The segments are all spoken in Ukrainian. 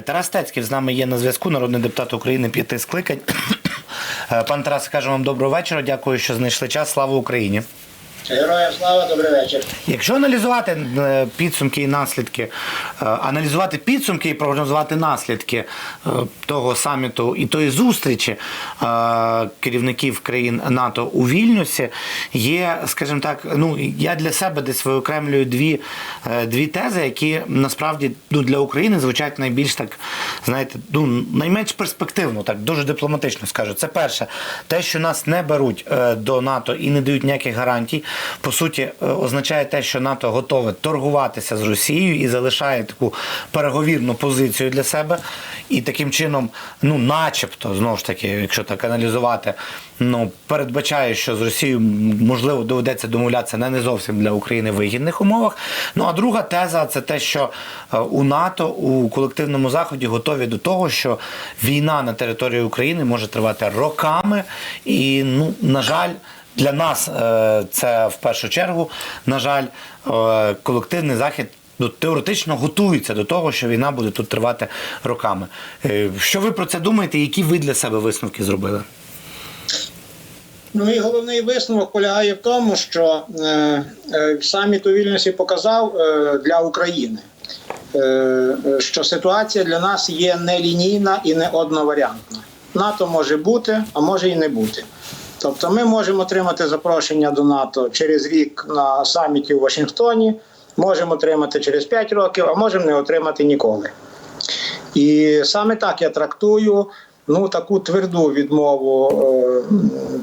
Тарас Тецьків з нами є на зв'язку, народний депутат України п'яти скликань. Е, Пан Тарас, кажу вам доброго вечора. Дякую, що знайшли час. Слава Україні. Героям слава, добрий вечір. Якщо аналізувати е, підсумки і наслідки, е, аналізувати підсумки і прогнозувати наслідки е, того саміту і тої зустрічі керівників країн НАТО у Вільнюсі, є, скажімо так, ну я для себе десь виокремлюю дві, дві тези, які насправді ну, для України звучать найбільш так, знаєте, ну найменш перспективно, так дуже дипломатично скажу. Це перше, те, що нас не беруть до НАТО і не дають ніяких гарантій, по суті, е, означає те, що НАТО готове торгуватися з Росією і залишає таку переговірну позицію для себе. І таким чином, ну, начебто, знову ж таки, якщо так аналізувати, ну передбачає, що з Росією можливо доведеться домовлятися на не зовсім для України вигідних умовах. Ну а друга теза це те, що е, у НАТО у колективному заході готові до того, що війна на території України може тривати роками, і ну на жаль. Для нас е, це в першу чергу, на жаль, е, колективний захід ну, теоретично готується до того, що війна буде тут тривати роками. Е, Що ви про це думаєте? Які ви для себе висновки зробили? Ну і головний висновок полягає в тому, що е, саміт у Вільнюсі показав е, для України, е, що ситуація для нас є нелінійна і не одноваріантна. НАТО може бути, а може і не бути. Тобто ми можемо отримати запрошення до НАТО через рік на саміті у Вашингтоні, можемо отримати через 5 років, а можемо не отримати ніколи. І саме так я трактую ну таку тверду відмову е,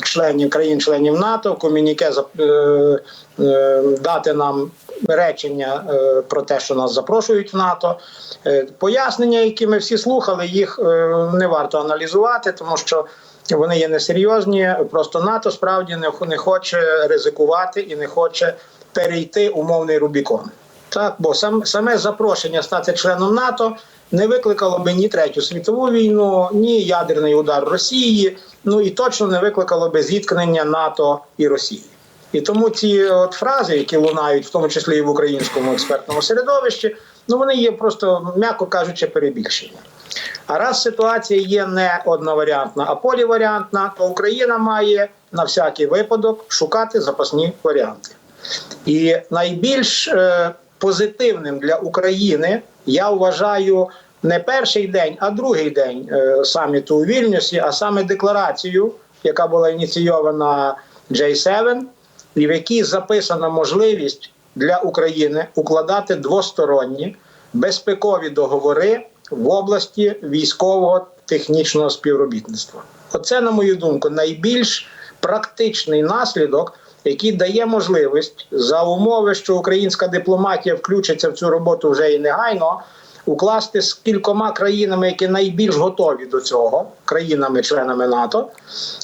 членів країн-членів НАТО в комюніке е, е, дати нам речення про те, що нас запрошують в НАТО. Пояснення, які ми всі слухали, їх не варто аналізувати, тому що. Вони є несерйозні. Просто НАТО справді не, не хоче ризикувати і не хоче перейти умовний Рубікон. Так, бо сам саме запрошення стати членом НАТО не викликало би ні третю світову війну, ні ядерний удар Росії. Ну і точно не викликало би зіткнення НАТО і Росії. І тому ці от фрази, які лунають, в тому числі і в українському експертному середовищі, ну вони є просто, м'яко кажучи, перебільшення. А раз ситуація є не одноваріантна, а поліваріантна, то Україна має на всякий випадок шукати запасні варіанти. І найбільш е, позитивним для України я вважаю не перший день, а другий день е, саміту у Вільнюсі, а саме декларацію, яка була ініційована J7, і в якій записана можливість для України укладати двосторонні безпекові договори в області військового технічного співробітництва. Оце, на мою думку, найбільш практичний наслідок, який дає можливість за умови, що українська дипломатія включиться в цю роботу вже і негайно. Укласти з кількома країнами, які найбільш готові до цього, країнами-членами НАТО,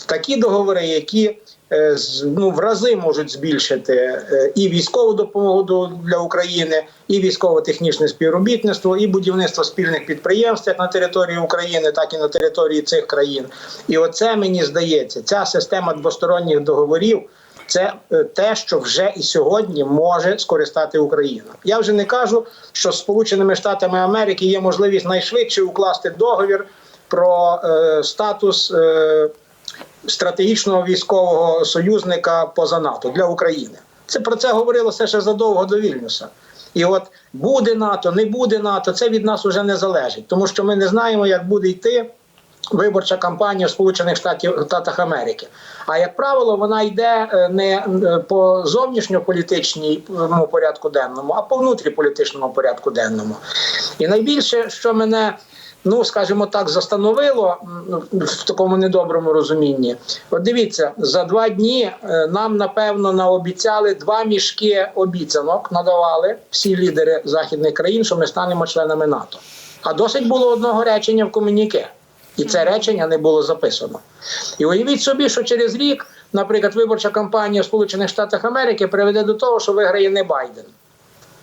такі договори, які ну, в рази можуть збільшити е, і військову допомогу до- для України, і військово-технічне співробітництво, і будівництво спільних підприємств як на території України, так і на території цих країн. І оце мені здається, ця система двосторонніх договорів. Це е, те, що вже і сьогодні може скористати Україна. Я вже не кажу, що з Сполученими Штатами Америки є можливість найшвидше укласти договір про е, статус е, стратегічного військового союзника поза НАТО для України. Це про це говорилося ще задовго до Вільнюса. І от буде НАТО, не буде НАТО, це від нас вже не залежить, тому що ми не знаємо, як буде йти виборча кампанія в Сполучених Штатах Америки. А як правило, вона йде е, не е, по зовнішньополітичному порядку денному, а по внутріполітичному порядку денному. І найбільше, що мене. Ну, скажімо так, застановило в такому недоброму розумінні. От дивіться, за два дні е, нам напевно наобіцяли два мішки обіцянок, надавали всі лідери західних країн, що ми станемо членами НАТО. А досить було одного речення в комуніке. І це речення не було записано. І уявіть собі, що через рік, наприклад, виборча кампанія в Сполучених Штатах Америки приведе до того, що виграє не Байден.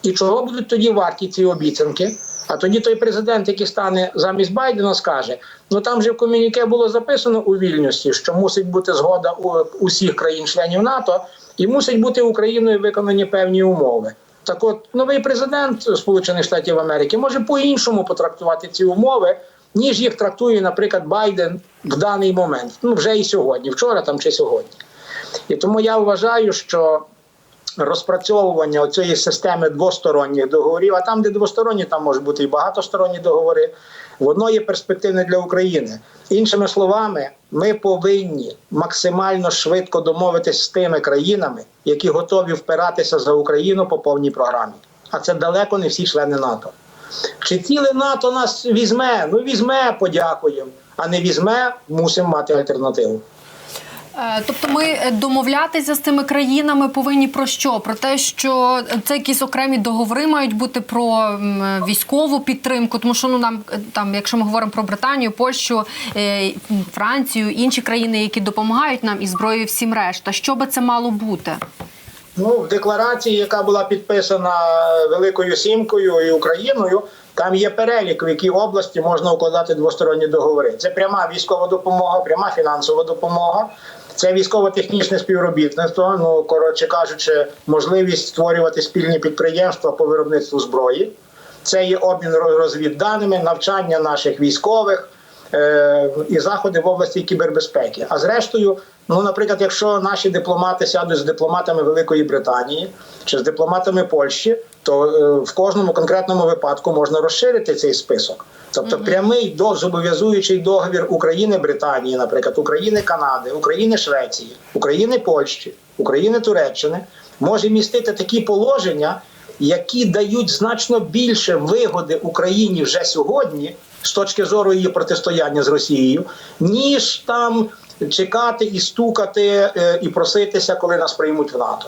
І чого будуть тоді варті ці обіцянки? А тоді той президент, який стане замість Байдена, скаже: ну там же в комюніке було записано у вільності, що мусить бути згода у усіх країн-членів НАТО, і мусить бути Україною виконані певні умови. Так от новий президент Сполучених Штатів Америки може по-іншому потрактувати ці умови, ніж їх трактує, наприклад, Байден в даний момент. Ну вже і сьогодні, вчора там чи сьогодні. І тому я вважаю, що розпрацьовування цієї системи двосторонніх договорів, а там, де двосторонні, там можуть бути і багатосторонні договори, воно є перспективне для України. Іншими словами, ми повинні максимально швидко домовитися з тими країнами, які готові впиратися за Україну по повній програмі. А це далеко не всі члени НАТО. Чи ціле НАТО нас візьме? Ну візьме, подякуємо. А не візьме, мусимо мати альтернативу. Е, Тобто ми е, домовлятися з цими країнами повинні про що? Про те, що це якісь окремі договори мають бути про військову підтримку, тому що ну нам е, там, якщо ми говоримо про Британію, Польщу, Францію, інші країни, які допомагають нам і зброєю всім решта, що би це мало бути? Ну, в декларації, яка була підписана Великою Сімкою і Україною, там є перелік, в якій області можна укладати двосторонні договори. Це пряма військова допомога, пряма фінансова допомога. Це військово-технічне співробітництво. Ну коротше кажучи, можливість створювати спільні підприємства по виробництву зброї. Це є обмін роз- розвідданими, навчання наших військових і заходи в області кібербезпеки. А зрештою, ну, наприклад, якщо наші дипломати сядуть з дипломатами Великої Британії чи з дипломатами Польщі, то е, в кожному конкретному випадку можна розширити цей список. Тобто прямий до зобов'язуючий договір України Британії, наприклад, України Канади, України Швеції, України Польщі, України Туреччини може містити такі положення, які дають значно більше вигоди Україні вже сьогодні з точки зору її протистояння з Росією, ніж там чекати і стукати е, і проситися, коли нас приймуть в НАТО.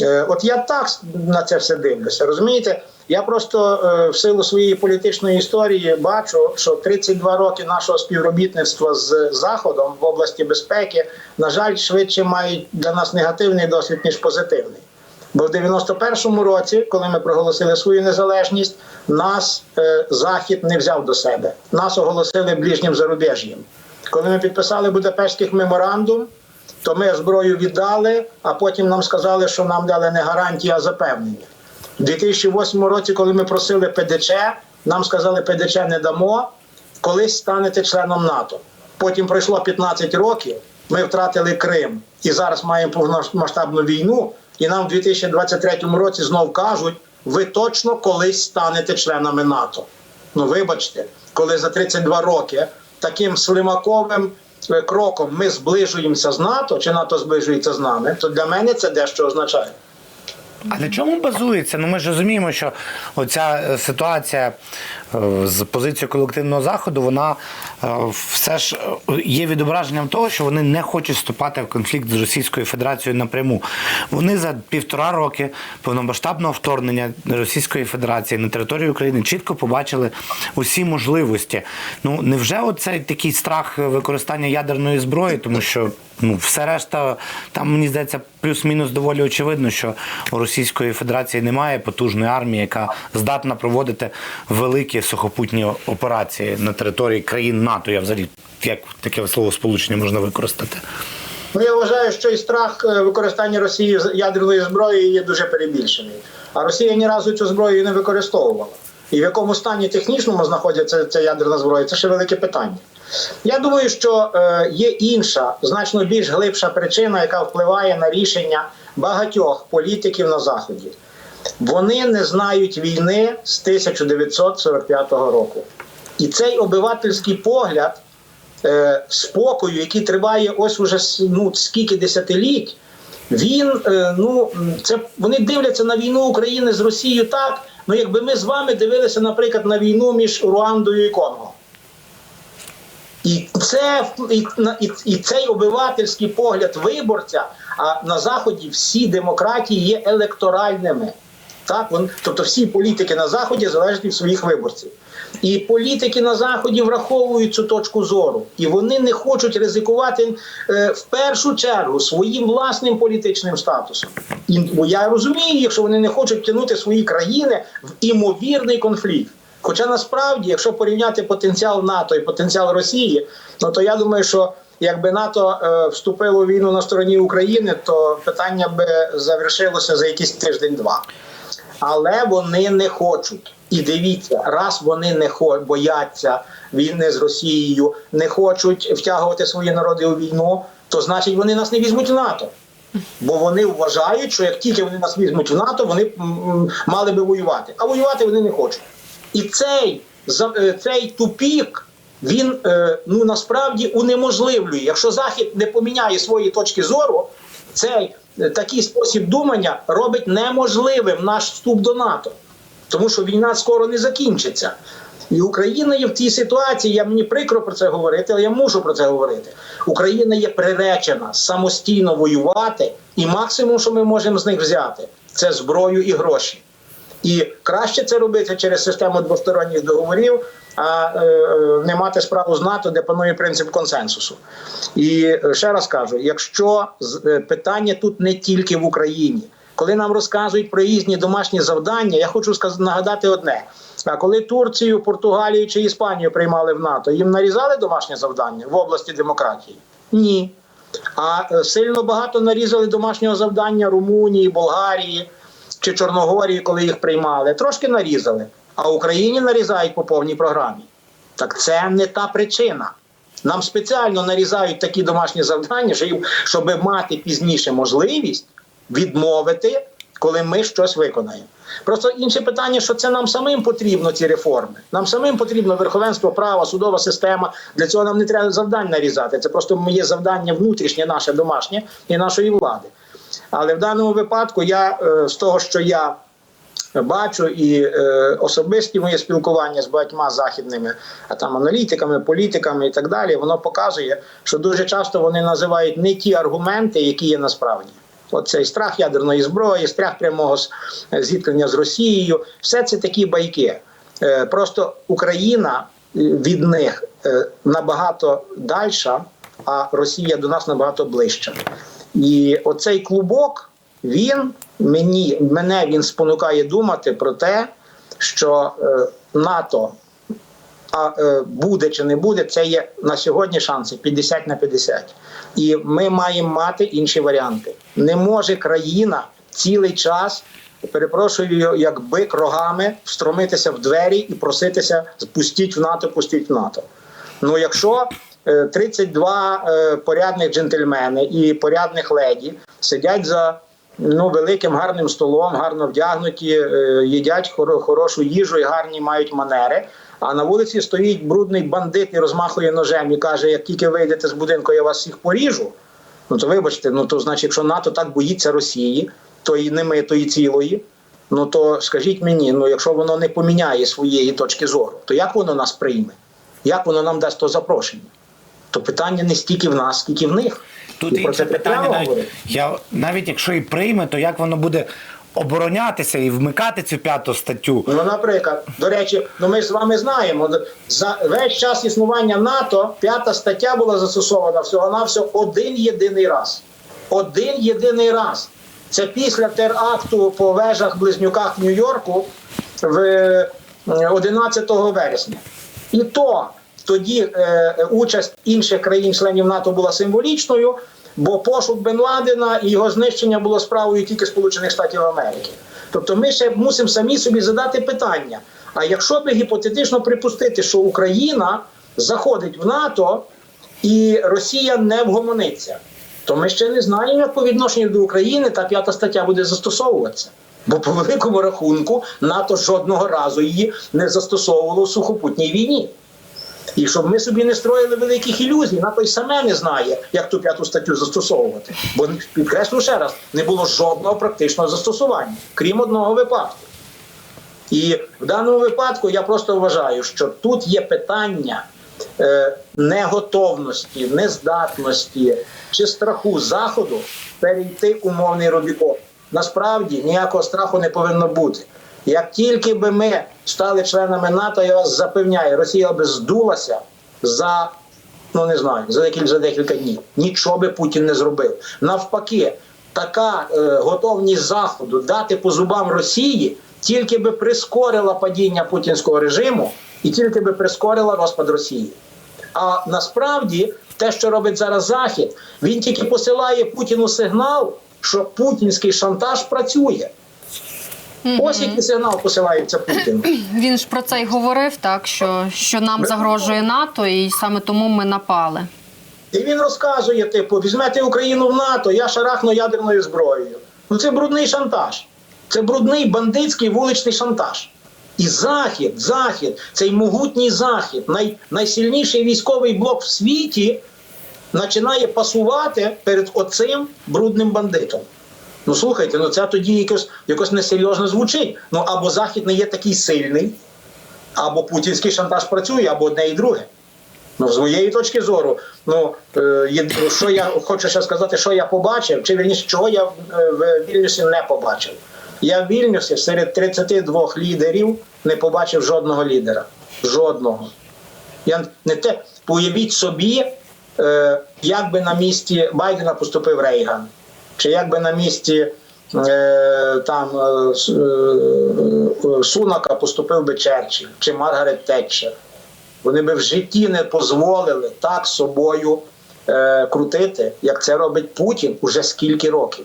Е, От я так на це все дивлюся. Розумієте? Я просто е, в силу своєї політичної історії бачу, що 32 роки нашого співробітництва з Заходом в області безпеки, на жаль, швидше мають для нас негативний досвід, ніж позитивний. Бо в 91-му році, коли ми проголосили свою незалежність, нас е, Захід не взяв до себе. Нас оголосили ближнім зарубіжжям. Коли ми підписали Будапештський меморандум, то ми зброю віддали, а потім нам сказали, що нам дали не гарантії, а запевнення. У 2008 році, коли ми просили ПДЧ, нам сказали, ПДЧ не дамо, колись станете членом НАТО. Потім пройшло 15 років, ми втратили Крим і зараз маємо повномасштабну війну. І нам в 2023 році знов кажуть, ви точно колись станете членами НАТО. Ну, вибачте, коли за 32 роки таким слимаковим е, кроком ми зближуємося з НАТО, чи НАТО зближується з нами, то для мене це дещо означає. А на чому базується? Ну ми ж розуміємо, що оця е, ситуація е, з позицією колективного заходу, вона е, все ж є відображенням того, що вони не хочуть вступати в конфлікт з Російською Федерацією напряму. Вони за півтора роки повномасштабного вторгнення Російської Федерації на територію України чітко побачили усі можливості. Ну невже оцей такий страх використання ядерної зброї, тому що ну все решта там мені здається плюс-мінус доволі очевидно, що у Російської Федерації немає потужної армії, яка здатна проводити великі сухопутні операції на території країн НАТО. Я взагалі як таке слово сполучення можна використати. Ну, я вважаю, що і страх е, використання Росії ядерної зброї є дуже перебільшений. А Росія ні разу цю зброю не використовувала. І в якому стані технічному знаходиться ця ядерна зброя, це ще велике питання. Я думаю, що е, є інша, значно більш глибша причина, яка впливає на рішення багатьох політиків на Заході. Вони не знають війни з 1945 року. І цей обивательський погляд е, спокою, який триває ось уже ну, скільки десятиліть, він е, ну це вони дивляться на війну України з Росією так. Ну якби ми з вами дивилися, наприклад, на війну між Руандою і Конго. І це і, і, і цей обивательський погляд виборця. А на заході всі демократії є електоральними. Так, вон, тобто всі політики на заході залежать від своїх виборців. І політики на заході враховують цю точку зору, і вони не хочуть ризикувати е, в першу чергу своїм власним політичним статусом. І бо я розумію, якщо вони не хочуть тягнути свої країни в імовірний конфлікт. Хоча насправді, якщо порівняти потенціал НАТО і потенціал Росії, ну то я думаю, що якби НАТО е, вступило в війну на стороні України, то питання би завершилося за якийсь тиждень-два. але вони не хочуть. І дивіться, раз вони не бояться війни з Росією, не хочуть втягувати свої народи у війну, то значить вони нас не візьмуть в НАТО. Бо вони вважають, що як тільки вони нас візьмуть в НАТО, вони мали би воювати. А воювати вони не хочуть. І цей, е, цей тупік, він е, ну насправді унеможливлює. Якщо Захід не поміняє свої точки зору, цей е, такий спосіб думання робить неможливим наш вступ до НАТО. Тому що війна скоро не закінчиться. І Україна є в тій ситуації, я мені прикро про це говорити, але я мушу про це говорити. Україна є приречена самостійно воювати, і максимум, що ми можемо з них взяти, це зброю і гроші. І краще це робити через систему двосторонніх договорів, а е, е, не мати справу з НАТО, де панує принцип консенсусу. І е, ще раз кажу: якщо питання тут не тільки в Україні, коли нам розказують про різні домашні завдання, я хочу нагадати одне: а коли Турцію, Португалію чи Іспанію приймали в НАТО, їм нарізали домашнє завдання в області демократії? Ні. А сильно багато нарізали домашнього завдання Румунії, Болгарії чи Чорногорії, коли їх приймали. Трошки нарізали. А Україні нарізають по повній програмі. Так це не та причина. Нам спеціально нарізають такі домашні завдання, щоб, мати пізніше можливість відмовити, коли ми щось виконаємо. Просто інше питання, що це нам самим потрібно, ці реформи. Нам самим потрібно верховенство права, судова система. Для цього нам не треба завдань нарізати. Це просто є завдання внутрішнє, наше домашнє і нашої влади. Але в даному випадку я е, з того, що я бачу, і е, особисті моє спілкування з багатьма західними а там аналітиками, політиками і так далі, воно показує, що дуже часто вони називають не ті аргументи, які є насправді. От цей страх ядерної зброї, страх прямого зіткнення з Росією, все це такі байки. Е, Просто Україна від них набагато дальша, а Росія до нас набагато ближча. І оцей клубок, він мені мене він спонукає думати про те, що е, НАТО а е, буде чи не буде, це є на сьогодні шанси 50 на 50. І ми маємо мати інші варіанти. Не може країна цілий час, перепрошую, як бик рогами встромитися в двері і проситися пустіть в НАТО, пустіть в НАТО. Ну, якщо 32 е, порядних джентльмени і порядних леді сидять за ну, великим гарним столом, гарно вдягнуті, е, їдять хорошу їжу і гарні мають манери. А на вулиці стоїть брудний бандит і розмахує ножем і каже: як тільки вийдете з будинку, я вас всіх поріжу. Ну то вибачте, ну то значить, якщо НАТО так боїться Росії, то і немитої цілої. Ну то скажіть мені, ну якщо воно не поміняє своєї точки зору, то як воно нас прийме? Як воно нам дасть то запрошення? То питання не стільки в нас, скільки в них. Тут І інше це питання, навіть, я, навіть якщо і прийме, то як воно буде оборонятися і вмикати цю п'яту статтю? Ну, наприклад, до речі, ну ми ж з вами знаємо, за весь час існування НАТО п'ята стаття була застосована всього-навсього один єдиний раз. Один єдиний раз. Це після теракту по вежах близнюках в Нью-Йорку в е, 11 вересня. І то тоді е, участь інших країн-членів НАТО була символічною, бо пошук Бен Ладена і його знищення було справою тільки Сполучених Штатів Америки. Тобто ми ще мусимо самі собі задати питання: а якщо би гіпотетично припустити, що Україна заходить в НАТО і Росія не вгомониться, то ми ще не знаємо, як по відношенню до України та п'ята стаття буде застосовуватися. Бо по великому рахунку НАТО жодного разу її не застосовувало в сухопутній війні. І щоб ми собі не строїли великих ілюзій, НАТО й саме не знає, як ту п'яту статтю застосовувати. Бо підкреслю ще раз, не було жодного практичного застосування, крім одного випадку. І в даному випадку я просто вважаю, що тут є питання е, неготовності, нездатності чи страху заходу перейти умовний Рубікон. Насправді ніякого страху не повинно бути. Як тільки би ми стали членами НАТО, я вас запевняю, Росія би здулася за ну не знаю, за декілька за декілька днів. Нічого би Путін не зробив. Навпаки, така е, готовність заходу дати по зубам Росії тільки би прискорила падіння путінського режиму і тільки би прискорила розпад Росії. А насправді те, що робить зараз Захід, він тільки посилає Путіну сигнал, що путінський шантаж працює. Ось який сигнал посилається Путіну. Він ж про це й говорив, так що, що нам загрожує НАТО, і саме тому ми напали. І він розказує: типу, візьмете Україну в НАТО, я шарахну ядерною зброєю. Ну це брудний шантаж. Це брудний бандитський вуличний шантаж. І Захід, Захід, цей могутній Захід, най, найсильніший військовий блок в світі, починає пасувати перед оцим брудним бандитом. Ну слухайте, ну це тоді якось, якось несерйозно звучить. Ну або Захід не є такий сильний, або путінський шантаж працює, або одне і друге. Ну, з моєї точки зору, ну е, що я хочу ще сказати, що я побачив, чи вірніше, чого я в, е, в Вільнюсі не побачив. Я в Вільнюсі серед 32 лідерів не побачив жодного лідера. Жодного. Я не те, уявіть собі, е, як би на місці Байдена поступив Рейган, чи як би на місці е, там е, е, Сунака поступив би Черчилль, чи Маргарет Тетчер. Вони би в житті не дозволили так собою крутити, як це робить Путін уже скільки років.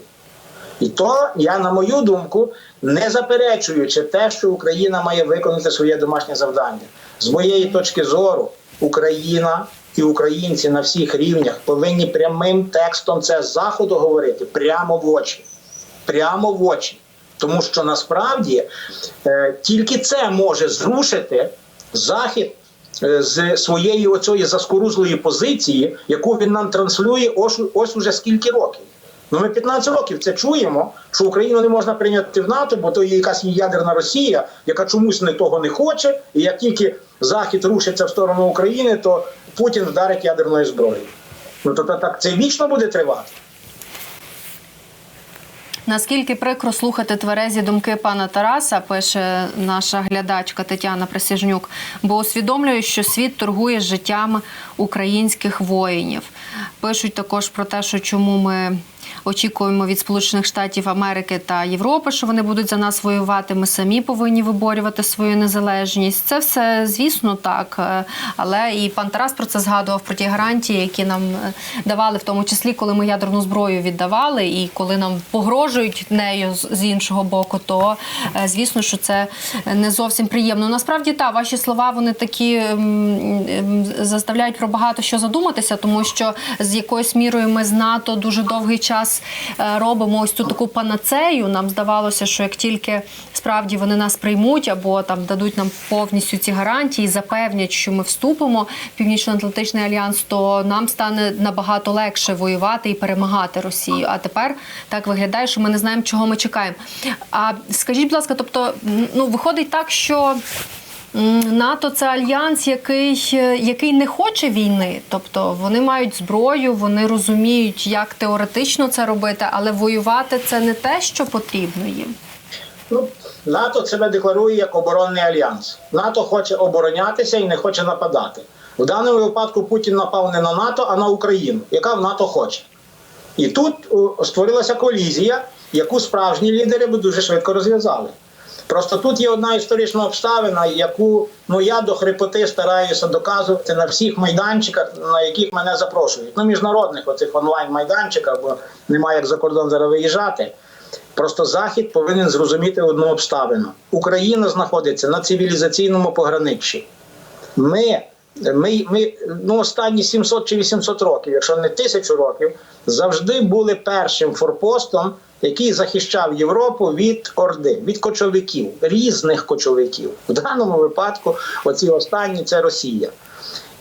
І то я, на мою думку, не заперечуючи те, що Україна має виконати своє домашнє завдання. З моєї точки зору, Україна і українці на всіх рівнях повинні прямим текстом це заходу говорити прямо в очі. Прямо в очі. Тому що насправді е, тільки це може зрушити захід е, з своєї оцієї заскорузлої позиції, яку він нам транслює ось, ось уже скільки років. Ну, ми 15 років це чуємо, що Україну не можна прийняти в НАТО, бо то є якась ядерна Росія, яка чомусь не того не хоче. І як тільки Захід рушиться в сторону України, то Путін вдарить ядерною зброєю. Ну то, так це вічно буде тривати. Наскільки прикро слухати тверезі думки пана Тараса, пише наша глядачка Тетяна Присяжнюк, бо усвідомлюю, що світ торгує життям українських воїнів. Пишуть також про те, що чому ми очікуємо від Сполучених Штатів Америки та Європи, що вони будуть за нас воювати. Ми самі повинні виборювати свою незалежність. Це все, звісно, так. Е, Але і пан Тарас про це згадував про ті гарантії, які нам е, давали, в тому числі, коли ми ядерну зброю віддавали, і коли нам погрожують нею з- іншого боку, то е, звісно, що це не зовсім приємно. Насправді так, ваші слова вони такі заставляють про багато що задуматися, тому що з якоюсь мірою ми з НАТО дуже довгий час е, робимо ось цю таку панацею. Нам здавалося, що як тільки справді вони нас приймуть або там дадуть нам повністю ці гарантії, запевнять, що ми вступимо в Північно-Атлантичний альянс, то нам стане набагато легше воювати і перемагати Росію. А тепер так виглядає, що ми не знаємо, чого ми чекаємо. А скажіть, будь ласка, тобто, ну виходить так, що. НАТО це альянс, який, е, який не хоче війни. Тобто вони мають зброю, вони розуміють, як теоретично це робити, але воювати це не те, що потрібно їм. Ну, НАТО себе декларує як оборонний альянс. НАТО хоче оборонятися і не хоче нападати. В даному випадку Путін напав не на НАТО, а на Україну, яка в НАТО хоче. І тут створилася колізія, яку справжні лідери би дуже швидко розв'язали. Просто тут є одна історична обставина, яку ну я до хрипоти стараюся доказувати на всіх майданчиках, на яких мене запрошують. Ну, міжнародних оцих онлайн майданчиках, бо немає як за кордон зараз виїжджати. Просто Захід повинен зрозуміти одну обставину: Україна знаходиться на цивілізаційному пограниччі. Ми, ми, ми ну, останні 700 чи 800 років, якщо не тисячу років, завжди були першим форпостом, який захищав Європу від орди, від кочовиків, різних кочовиків. В даному випадку, оці останні це Росія.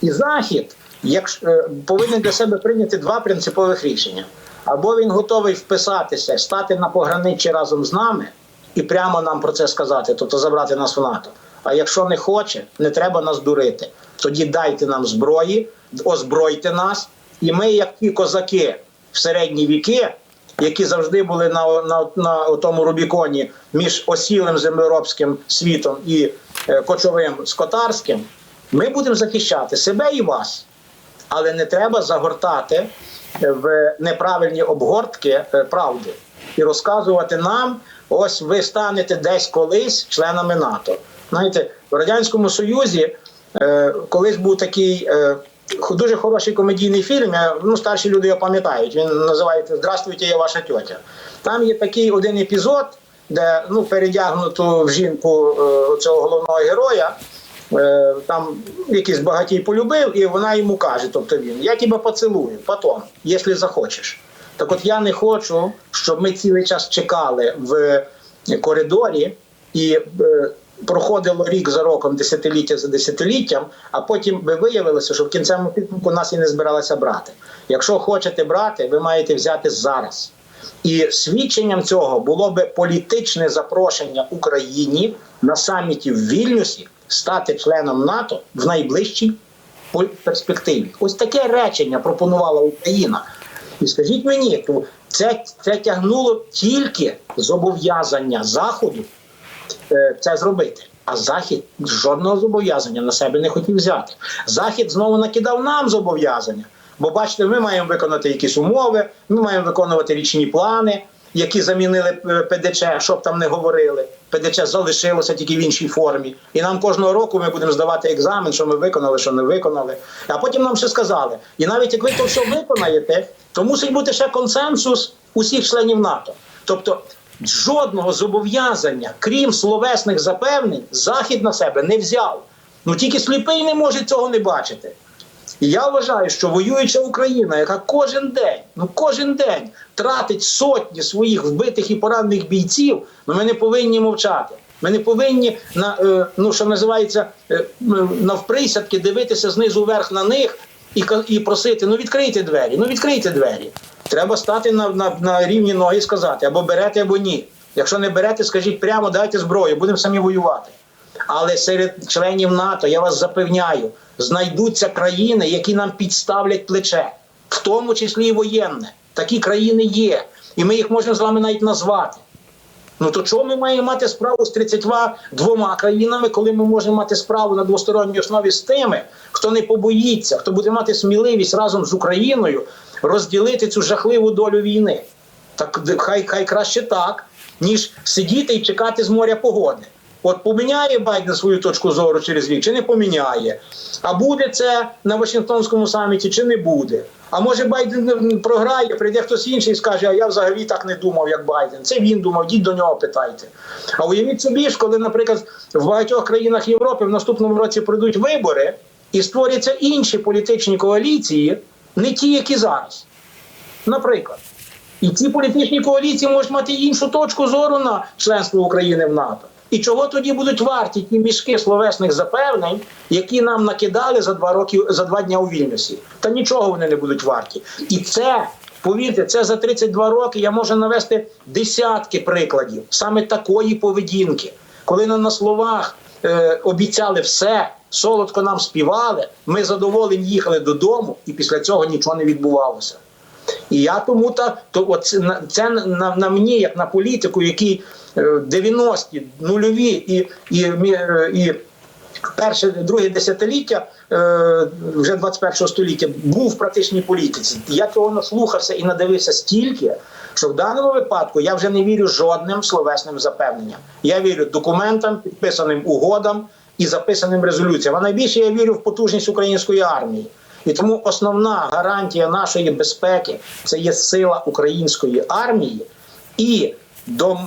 І Захід якщо, е, повинен для себе прийняти два принципових рішення: або він готовий вписатися, стати на пограниччі разом з нами і прямо нам про це сказати, тобто забрати нас в НАТО. А якщо не хоче, не треба нас дурити. Тоді дайте нам зброї, озбройте нас, і ми, як ті козаки в середні віки, які завжди були на, на, на тому Рубіконі між осілим землеробським світом і е, кочовим скотарським, ми будемо захищати себе і вас. Але не треба загортати е, в неправильні обгортки е, правди і розказувати нам, ось ви станете десь колись членами НАТО. Знаєте, в Радянському Союзі е, колись був такий е, дуже хороший комедійний фільм. я- Ну, старші люди його пам'ятають. Він називається Здравствуйте, я ваша тьотя. Там є такий один епізод, де ну передягнуту в жінку е, цього головного героя. Е, там якийсь багатій полюбив, і вона йому каже: тобто він, я тебе поцілую, потім, якщо захочеш. Так от я не хочу, щоб ми цілий час чекали в коридорі і е, проходило рік за роком, десятиліття за десятиліттям, а потім би виявилося, що в кінцевому підсумку нас і не збиралися брати. Якщо хочете брати, ви маєте взяти зараз. І свідченням цього було би політичне запрошення Україні на саміті в Вільнюсі стати членом НАТО в найближчій перспективі. Ось таке речення пропонувала Україна. І скажіть мені, то це, це тягнуло тільки зобов'язання Заходу це зробити. А Захід жодного зобов'язання на себе не хотів взяти. Захід знову накидав нам зобов'язання. Бо бачите, ми маємо виконати якісь умови, ми маємо виконувати річні плани, які замінили е, ПДЧ, щоб там не говорили. ПДЧ залишилося тільки в іншій формі. І нам кожного року ми будемо здавати екзамен, що ми виконали, що не виконали. А потім нам ще сказали: і навіть як ви то все виконаєте, то мусить бути ще консенсус усіх членів НАТО. Тобто жодного зобов'язання, крім словесних запевнень, Захід на себе не взяв. Ну тільки сліпий не може цього не бачити. І я вважаю, що воююча Україна, яка кожен день, ну кожен день тратить сотні своїх вбитих і поранених бійців, ну ми не повинні мовчати. Ми не повинні на е, ну що називається е, навприсядки дивитися знизу вверх на них і і просити: ну відкрийте двері, ну відкрийте двері. Треба стати на, на, на рівні ноги і сказати або берете, або ні. Якщо не берете, скажіть прямо, дайте зброю, будемо самі воювати. Але серед членів НАТО я вас запевняю, знайдуться країни, які нам підставлять плече, в тому числі і воєнне. Такі країни є, і ми їх можемо з вами навіть назвати. Ну то чого ми маємо мати справу з 32 країнами, коли ми можемо мати справу на двосторонній основі з тими, хто не побоїться, хто буде мати сміливість разом з Україною розділити цю жахливу долю війни? Так хай, хай краще так, ніж сидіти і чекати з моря погоди. От поміняє Байден свою точку зору через рік, чи не поміняє. А буде це на Вашингтонському саміті, чи не буде. А може Байден програє, прийде хтось інший і скаже, а я взагалі так не думав, як Байден. Це він думав, діть до нього питайте. А уявіть собі ж, коли, наприклад, в багатьох країнах Європи в наступному році пройдуть вибори і створяться інші політичні коаліції, не ті, які зараз. Наприклад. І ці політичні коаліції можуть мати іншу точку зору на членство України в НАТО. І чого тоді будуть варті ті мішки словесних запевнень, які нам накидали за два роки за два дня у Вільнюсі? Та нічого вони не будуть варті. І це, повірте, це за 32 роки я можу навести десятки прикладів саме такої поведінки, коли нам на словах е, обіцяли все, солодко нам співали, ми задоволені їхали додому, і після цього нічого не відбувалося. І я тому та то от це, на- це на, на мені, як на політику, який е, 90-ті, нульові і, і, е, і перше, друге десятиліття е, вже 21 століття був в практичній політиці. Я цього наслухався і надивився стільки, що в даному випадку я вже не вірю жодним словесним запевненням. Я вірю документам, підписаним угодам і записаним резолюціям. А найбільше я вірю в потужність української армії. І тому основна гарантія нашої безпеки це є сила української армії і до,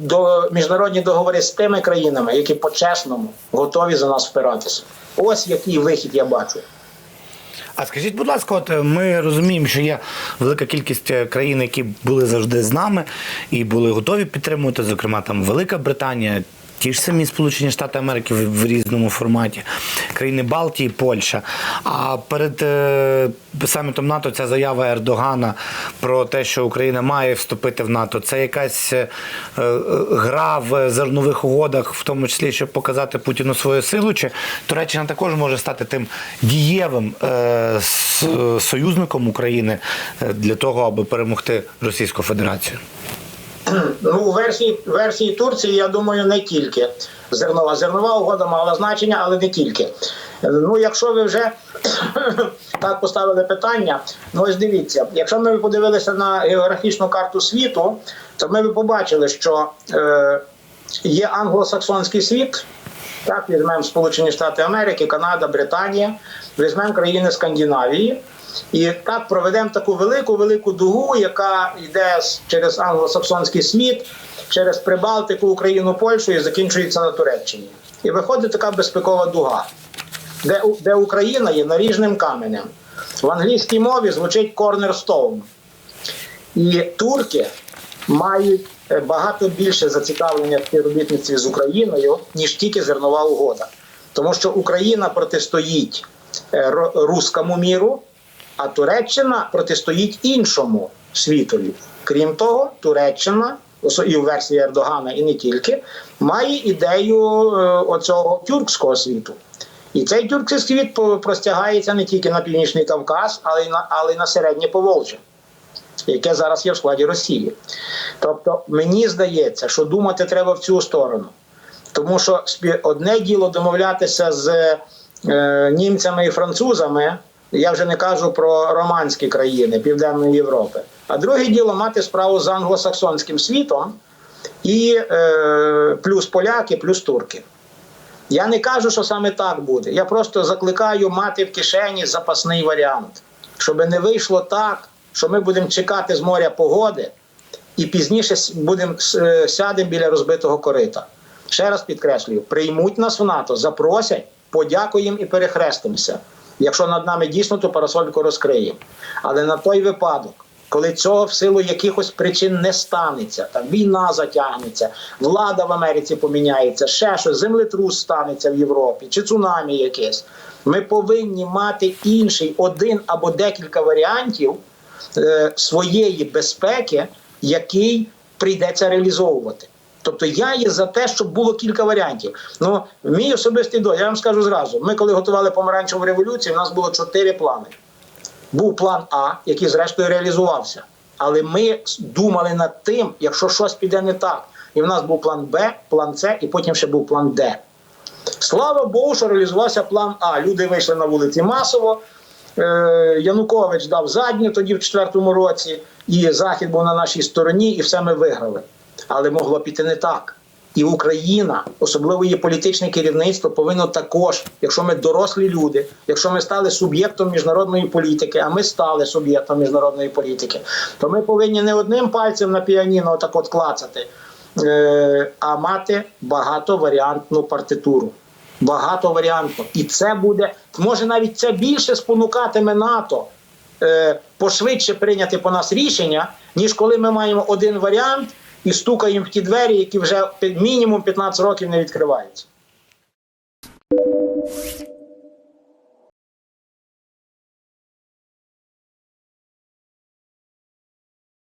до міжнародні договори з тими країнами, які по-чесному готові за нас впиратися. Ось який вихід я бачу. А скажіть, будь ласка, от е, ми розуміємо, що є велика кількість е, країн, які були завжди з нами і були готові підтримувати, зокрема там Велика Британія. Ті ж самі Сполучені Штати Америки в, різному форматі, країни Балтії, Польща. А перед е, самітом НАТО ця заява Ердогана про те, що Україна має вступити в НАТО, це якась е, е, гра в зернових угодах, в тому числі, щоб показати Путіну свою силу. Чи Туреччина також може стати тим дієвим е, е, союзником України е, для того, аби перемогти Російську Федерацію? Ну, у версії, версії Турції, я думаю, не тільки зернова. Зернова угода мала значення, але не тільки. Ну, якщо ви вже так поставили питання, ну ось дивіться, якщо ми подивилися на географічну карту світу, то ми б побачили, що е, є англосаксонський світ, Так, візьмемо Сполучені Штати Америки, Канада, Британія, візьмемо країни Скандинавії. І так проведемо таку велику велику дугу, яка йде через англосаксонський світ, через Прибалтику, Україну, Польщу і закінчується на Туреччині. І виходить така безпекова дуга, де, де Україна є наріжним каменем. В англійській мові звучить cornerstone. І турки мають е, багато більше зацікавлення в співробітництві з Україною, ніж тільки зернова угода. Тому що Україна протистоїть е, руському міру, а Туреччина протистоїть іншому світові. Крім того, Туреччина, і в версії Ердогана, і не тільки, має ідею е, оцього тюркського світу. І цей тюркський світ простягається не тільки на Північний Кавказ, але й на, але й на середнє Поволжя яке зараз є в складі Росії. Тобто, мені здається, що думати треба в цю сторону. Тому що одне діло домовлятися з е, німцями і французами, я вже не кажу про романські країни Південної Європи. А друге діло мати справу з англосаксонським світом і е, плюс поляки, плюс турки. Я не кажу, що саме так буде. Я просто закликаю мати в кишені запасний варіант, щоб не вийшло так, що ми будемо чекати з моря погоди і пізніше будемо сядемо біля розбитого корита. Ще раз підкреслюю: приймуть нас в НАТО, запросять, подякуємо і перехрестимося. Якщо над нами дійсно ту парасольку розкриємо. Але на той випадок, коли цього в силу якихось причин не станеться, там війна затягнеться, влада в Америці поміняється, ще щось, землетрус станеться в Європі чи цунамі якесь. Ми повинні мати інший один або декілька варіантів е, своєї безпеки, який прийдеться реалізовувати. Тобто я є за те, щоб було кілька варіантів. Ну, мій особистий досвід, я вам скажу зразу: ми, коли готували помаранчеву революцію, у нас було чотири плани. Був план А, який зрештою реалізувався. Але ми думали над тим, якщо щось піде не так. І в нас був план Б, план С, і потім ще був план Д. Слава Богу, що реалізувався план А. Люди вийшли на вулиці масово. Е, Янукович дав задню тоді в четвертому році, і Захід був на нашій стороні, і все ми виграли. Але могло піти не так. І Україна, особливо її політичне керівництво, повинно також, якщо ми дорослі люди, якщо ми стали суб'єктом міжнародної політики, а ми стали суб'єктом міжнародної політики, то ми повинні не одним пальцем на піаніно отак от клацати, е, а мати багатоваріантну партитуру. Багатоваріантну. І це буде, може навіть це більше спонукатиме НАТО е, пошвидше прийняти по нас рішення, ніж коли ми маємо один варіант і стукаємо в ті двері, які вже мінімум 15 років не відкриваються.